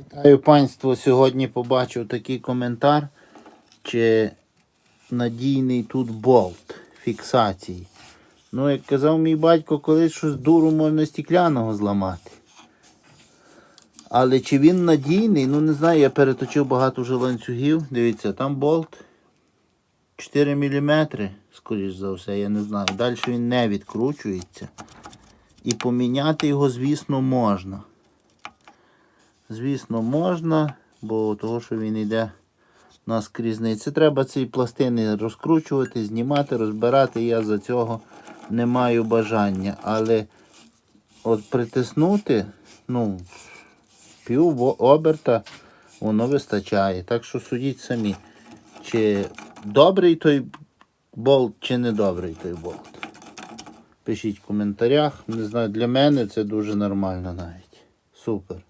Вітаю панство. Сьогодні побачив такий коментар, чи надійний тут болт фіксації. Ну, як казав мій батько, колись щось дуру можна стікляного зламати. Але чи він надійний, ну не знаю, я переточив багато вже ланцюгів. Дивіться, там болт 4 мм, скоріш за все, я не знаю. Далі він не відкручується. І поміняти його, звісно, можна. Звісно, можна, бо того, що він йде наскрізний. Це треба ці пластини розкручувати, знімати, розбирати. Я за цього не маю бажання. Але от притиснути, ну, пів оберта воно вистачає. Так що судіть самі, чи добрий той болт, чи не добрий той болт. Пишіть в коментарях. Не знаю, для мене це дуже нормально навіть. Супер.